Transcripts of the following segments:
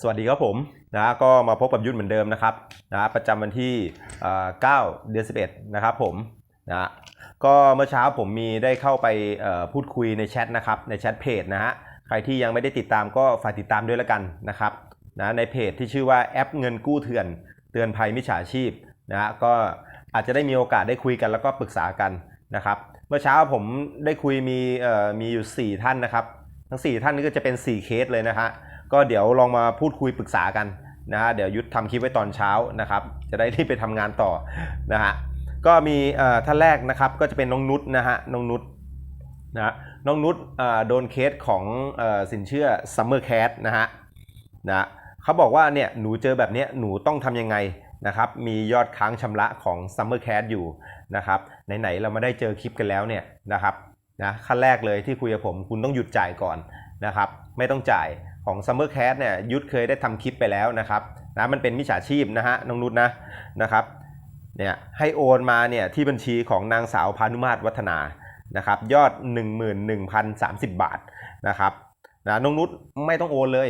สวัสดีครับผมนะก็มาพบกับยุทธเหมือนเดิมนะครับนะประจำวันที่เอ่อ9เดือน11 นะครับผมนะก็เมื่อเช้าผมมีได้เข้าไปพูดคุยในแชทนะครับในแชทเพจนะฮะใครที่ยังไม่ได้ติดตามก็ฝากติดตามด้วยละกันนะครับนะในเพจที่ชื่อว่าแอปเงินกู้เถื่อน เตือนภัยมิจฉาชีพนะฮะก็อาจจะได้มีโอกาสได้คุยกันแล้วก็ปรึกษากันนะครับเมื่อเช้าผมได้คุยมีมีอยู่ 4 ท่านนะครับ ทั้ง 4 ท่านนี้ก็จะเป็น 4 เคสเลยนะฮะ ก็เดี๋ยวลองมาพูดคุยปรึกษากันนะฮะเดี๋ยวยุทธทำคลิปไว้ตอนเช้านะครับ จะได้รีบไปทำงานต่อนะฮะก็มีเอ่อท่านแรกนะครับก็จะเป็นน้องนุชนะฮะน้องนุชนะฮะน้องนุชเอ่อโดนเคสของเอ่อสินเชื่อ Summer Cat นะฮะนะเขาบอกว่าเนี่ยหนูเจอแบบเนี้ยหนูต้องทำยังไงนะครับมียอดค้างชำระของ Summer Cat อยู่นะครับไหนๆเรามาได้เจอคลิปกันแล้วเนี่ยนะครับนะขั้นแรกเลยที่คุยกับผมคุณต้องหยุดจ่ายก่อนนะครับไม่ต้องจ่าย ของ Summer Cat เนี่ยยุทธเคยได้ทำคลิปไปแล้วนะครับนะมันเป็นมิจฉาชีพนะฮะน้องนุชนะนะครับเนี่ยให้โอนมาเนี่ยที่บัญชีของนางสาวพานุมาตรวัฒนานะครับยอด 11,030 บาทนะครับนะน้องนุชไม่ต้องโอนเลย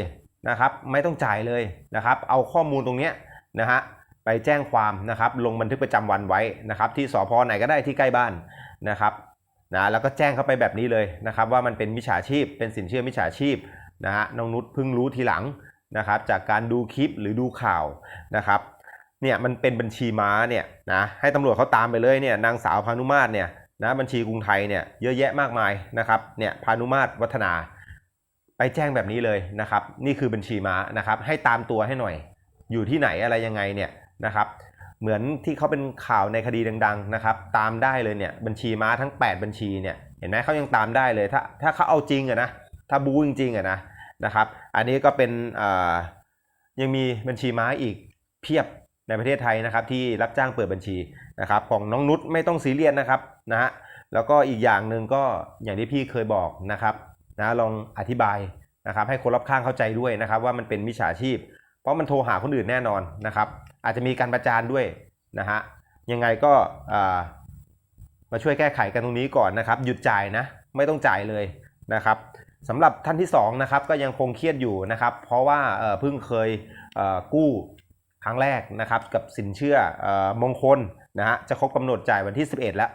นะครับไม่ต้องจ่ายเลยนะครับเอาข้อมูลตรงเนี้ยนะฮะไปแจ้งความนะครับลงบันทึกประจำวันไว้นะครับที่สพไหนก็ได้ที่ใกล้บ้านนะครับนะแล้วก็แจ้งเข้าไปแบบนี้เลยนะครับว่ามันเป็นมิจฉาชีพ เป็นสินเชื่อมิจฉาชีพ นะฮะน้องนุชเพิ่งรู้ทีหลังนะครับจากการดูคลิปหรือดูข่าวนะครับเนี่ยมันเป็นบัญชีม้าเนี่ยนะให้ตำรวจเขาตามไปเลยเนี่ยนางสาวพานุมาตรเนี่ยนะบัญชีกรุงไทยเนี่ยเยอะแยะมากมายนะครับเนี่ยพานุมาตรวัฒนา ไปแจ้งแบบนี้เลยนะครับ นี่คือบัญชีม้านะครับ ให้ตามตัวให้หน่อย อยู่ที่ไหนอะไรยังไงเนี่ยนะครับ เหมือนที่เขาเป็นข่าวในคดีดัง ๆนะครับ ตามได้เลยเนี่ยบัญชีม้าทั้ง 8 บัญชีเนี่ยเห็นไหมเขายังตามได้เลยถ้าถ้าเขาเอาจริงอะนะถ้าบู๊จริงๆอะนะ นะครับ อันนี้ก็เป็นยังมีบัญชีม้าอีกเพียบในประเทศไทยนะครับที่รับจ้างเปิดบัญชีนะครับของน้องนุชไม่ต้องซีเรียสนะครับนะฮะแล้วก็อีกอย่างหนึ่งก็อย่างที่พี่เคยบอกนะครับนะลองอธิบายนะครับให้คนรอบข้างเข้าใจด้วยนะครับ ว่ามันเป็นมิจฉาชีพ เพราะมันโทรหาคนอื่นแน่นอนนะครับ อาจจะมีการประจานด้วยนะฮะยังไงก็มาช่วยแก้ไขกันตรงนี้ก่อนนะครับ หยุดจ่ายนะ ไม่ต้องจ่ายเลยนะครับ สำหรับท่านที่สองนะครับก็ยังคงเครียดอยู่นะครับ เพราะว่าเพิ่งเคยกู้ครั้งแรกนะครับ กับสินเชื่อมงคลนะฮะจะครบกำหนดจ่ายวันที่ 11 แล้ว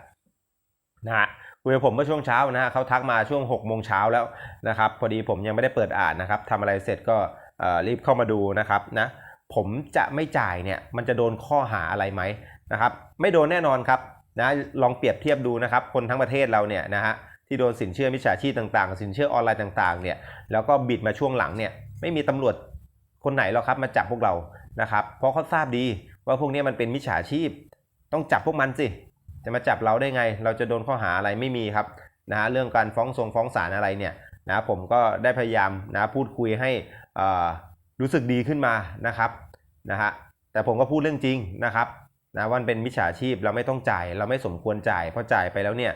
นะฮะคุยกับผมเมื่อช่วงเช้านะฮะเขาทักมาช่วง6โมงเช้าแล้วนะครับพอดีผมยังไม่ได้เปิดอ่านนะครับทำอะไรเสร็จก็รีบเข้ามาดูนะครับนะผมจะไม่จ่ายเนี่ยมันจะโดนข้อหาอะไรไหมนะครับ ไม่โดนแน่นอนครับนะลองเปรียบเทียบดูนะครับ คนทั้งประเทศเราเนี่ยนะฮะ ที่โดนสินเชื่อมิจฉาชีพต่างๆ สินเชื่อออนไลน์ต่างๆเนี่ยแล้วก็บิดมาช่วงหลังเนี่ยไม่มีตำรวจคนไหนหรอกครับมาจับพวกเรานะครับเพราะเขาทราบดีว่าพวกนี้มันเป็นมิจฉาชีพ ต้องจับพวกมันสิ จะมาจับเราได้ไง เราจะโดนข้อหาอะไรไม่มีครับนะฮะเรื่องการฟ้องทรงฟ้องศาลอะไรเนี่ยนะผมก็ได้พยายามนะพูดคุยให้อ่ารู้สึกดีขึ้นมานะครับนะฮะแต่ผมก็พูดเรื่องจริงนะครับนะว่ามันเป็นมิจฉาชีพเราไม่ต้องจ่าย เราไม่สมควรจ่ายเพราะจ่ายไปแล้วเนี่ย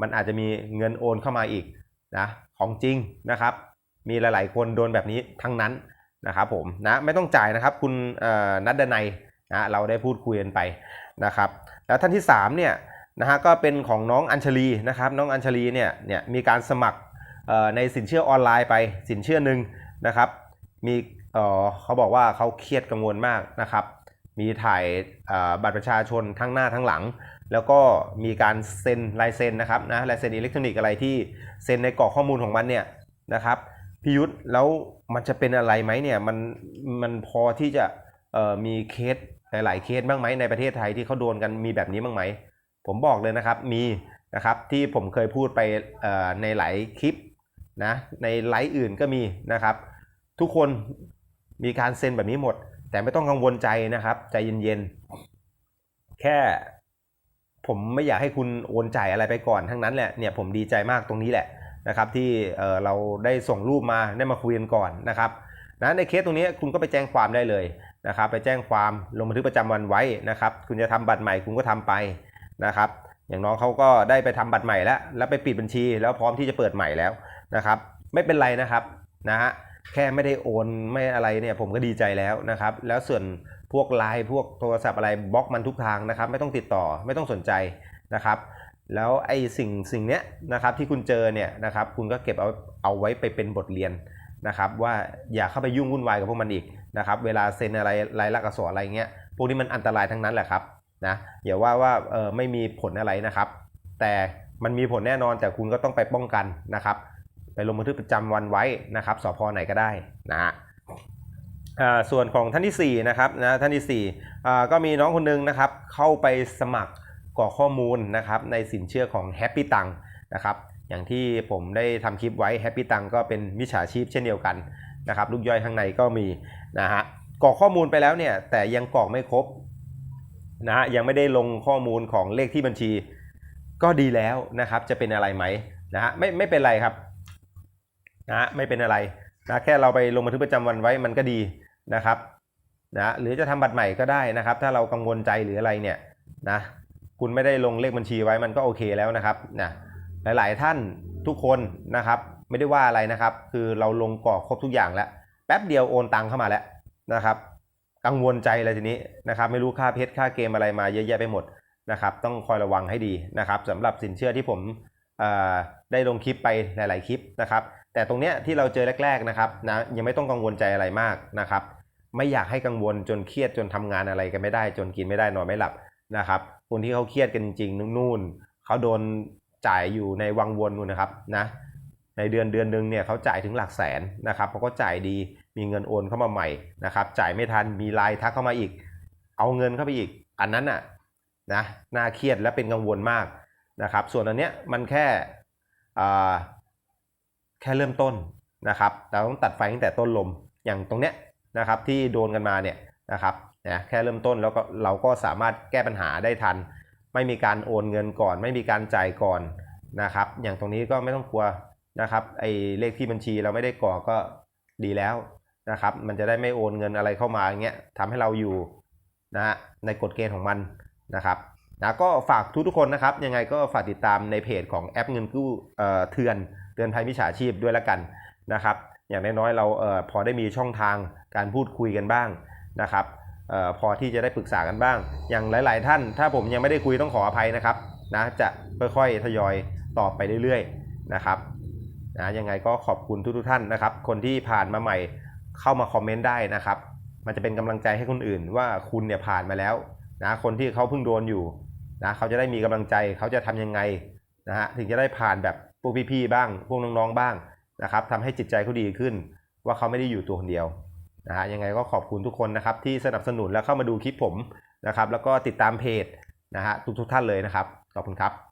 มันอาจจะมีเงินโอนเข้ามาอีกนะของจริงนะครับ มีหลายๆ คนโดนแบบนี้ทั้งนั้นนะครับผมนะไม่ต้องจ่ายนะครับคุณนัดดนัยนะเราได้พูดคุยกันไปนะครับ แล้วท่านที่3เนี่ยนะฮะก็เป็นของน้องอัญชลีนะครับ น้องอัญชลีเนี่ยเนี่ยมีการสมัครในสินเชื่อออนไลน์ไปสินเชื่อหนึ่งนะครับ มีเอ่อเขาบอกว่าเขาเครียดกังวลมากนะครับ มีถ่ายบัตรประชาชนทั้งหน้าทั้งหลัง แล้วก็มีการเซ็นลายเซ็นนะครับนะลายเซ็นอิเล็กทรอนิกส์อะไรที่เซ็นในกรอกข้อมูลของมันเนี่ยนะครับพิยุทธ์แล้วมันจะเป็นอะไรไหมเนี่ยมันมันพอที่จะมีเคสหลาย ๆ เคสบ้างไหมในประเทศไทยที่เขาโดนกันมีแบบนี้บ้างไหมผมบอกเลยนะครับมีนะครับที่ผมเคยพูดไปในหลายคลิปนะในไลฟ์อื่นก็มีนะครับ ทุกคนมีการเซ็นแบบนี้หมด แต่ไม่ต้องกังวลใจนะครับ ใจเย็นๆ แค่ผมไม่อยากให้คุณโอนจ่ายอะไรไปก่อนทั้งนั้นแหละเนี่ยผมดีใจมากตรงนี้แหละนะครับ ที่เอ่อเราได้ส่งรูปมาได้มาคุยกันก่อนนะครับนะในเคสตรงนี้คุณก็ไปแจ้งความได้เลยนะครับ ไปแจ้งความลงบันทึกประจำวันไว้นะครับ คุณจะทำบัตรใหม่คุณก็ทำไปนะครับ อย่างน้องเขาก็ได้ไปทำบัตรใหม่แล้ว แล้วไปปิดบัญชีแล้วพร้อมที่จะเปิดใหม่แล้วนะครับ ไม่เป็นไรนะครับนะฮะ แค่ไม่ได้โอนไม่อะไรเนี่ยผมก็ดีใจแล้วนะครับ แล้วส่วนพวกไลน์พวกโทรศัพท์อะไรบล็อกมันทุกทางนะครับ ไม่ต้องติดต่อไม่ต้องสนใจนะครับ แล้วไอ้สิ่งสิ่งเนี้ยนะครับที่คุณเจอเนี่ยนะครับคุณก็เก็บเอาเอาไว้ไปเป็นบทเรียนนะครับ ว่าอย่าเข้าไปยุ่งวุ่นวายกับพวกมันอีกนะครับ เวลาเซ็นอะไรรายลักษณ์อักษรอะไรเงี้ยพวกนี้มันอันตรายทั้งนั้นแหละครับนะอย่าว่าว่าเออไม่มีผลอะไรนะครับ แต่มันมีผลแน่นอนแต่คุณก็ต้องไปป้องกันนะครับ ไปลงบันทึกประจำวันไว้นะครับสพไหนก็ได้นะฮะส่วนของท่านที่4นะครับนะท่านที่4อ่าก็มีน้องคนหนึงนะครับเข้าไปสมัครกรอกข้อมูลนะครับในสินเชื่อของ Happy ตังนะครับอย่างที่ผมได้ทำคลิปไว้ Happy ตังก็เป็นมิจฉาชีพเช่นเดียวกันนะครับลูกย่อยข้างในก็มีนะฮะกรอกข้อมูลไปแล้วเนี่ยแต่ยังกรอกไม่ครบนะฮะยังไม่ได้ลงข้อมูลของเลขที่บัญชี ก็ดีแล้วนะครับจะเป็นอะไรไหมนะฮะไม่ไม่เป็นไรครับ นะฮะไม่เป็นอะไรนะแค่เราไปลงบันทึกประจำวันไว้มันก็ดีนะครับนะหรือจะทำบัตรใหม่ก็ได้นะครับ ถ้าเรากังวลใจหรืออะไรเนี่ยนะคุณไม่ได้ลงเลขบัญชีไว้มันก็โอเคแล้วนะครับนะหลาย ๆ ท่านทุกคนนะครับ ไม่ได้ว่าอะไรนะครับ คือเราลงกรอกครบทุกอย่างแล้ว แป๊บเดียวโอนตังเข้ามาแล้วนะครับกังวลใจเลยทีนี้นะครับ ไม่รู้ค่าเพชรค่าเกมอะไรมาเยอะแยะไปหมดนะครับ ต้องคอยระวังให้ดีนะครับสำหรับสินเชื่อที่ผมอ่อได้ลงคลิปไปหลาย ๆ คลิปนะครับ แต่ตรงเนี้ยที่เราเจอแรกๆนะครับนะยังไม่ต้องกังวลใจอะไรมากนะครับ ไม่อยากให้กังวลจนเครียดจนทำงานอะไรกันไม่ได้ จนกินไม่ได้นอนไม่หลับนะครับคนที่เขาเครียดกันจริงนู่นเขาโดนจ่ายอยู่ในวังวนนู่นนะครับนะในเดือนเดือนหนึ่งเนี่ยเขาจ่ายถึงหลักแสนนะครับเขาก็จ่ายดีมีเงินโอนเข้ามาใหม่นะครับจ่ายไม่ทันมีไลน์ทักเข้ามาอีก เอาเงินเข้าไปอีก อันนั้นน่ะนะน่าเครียดและเป็นกังวลมากนะครับ ส่วนอันเนี้ยมันแค่อ่า แค่เริ่มต้นนะครับเราต้องตัดไฟตั้งแต่ต้นลมอย่างตรงเนี้ยนะครับที่โดนกันมาเนี่ยนะครับนะแค่เริ่มต้นแล้วก็เราก็สามารถแก้ปัญหาได้ทัน ไม่มีการโอนเงินก่อน ไม่มีการจ่ายก่อนนะครับ อย่างตรงนี้ก็ไม่ต้องกลัวนะครับไอ้เลขที่บัญชีเราไม่ได้ก่อก็ดีแล้วนะครับ มันจะได้ไม่โอนเงินอะไรเข้ามาอย่างเงี้ยทำให้เราอยู่นะฮะในกฎเกณฑ์ของมันนะครับนะก็ฝากทุกทุกคนนะครับ ยังไงก็ฝากติดตามในเพจของแอปเงินกู้เอ่อเถื่อน เตือนภัยมิจฉาชีพด้วยละกันนะครับอย่างน้อยๆเราเออพอได้มีช่องทางการพูดคุยกันบ้างนะครับออพอที่จะได้ปรึกษากันบ้าง อย่างหลาย ๆ ท่าน ถ้าผมยังไม่ได้คุยต้องขออภัยนะครับนะจะค่อยๆทยอยตอบไปเรื่อยๆนะครับนะยังไงก็ขอบคุณทุกๆท่านนะครับ คนที่ผ่านมาใหม่เข้ามาคอมเมนต์ได้นะครับ มันจะเป็นกำลังใจให้คนอื่นว่าคุณเนี่ยผ่านมาแล้วนะคนที่เขาเพิ่งโดนอยู่นะเขาจะได้มีกำลังใจเขาจะทำยังไงนะฮะถึงจะได้ผ่านแบบ พวกพี่ๆบ้าง พวกน้องๆบ้างนะครับทำให้จิตใจเขาดีขึ้น ว่าเขาไม่ได้อยู่ตัวคนเดียวนะฮะยังไงก็ขอบคุณทุกคนนะครับที่สนับสนุนและเข้ามาดูคลิปผมนะครับ แล้วก็ติดตามเพจนะฮะทุกๆท่านเลยนะครับขอบคุณครับ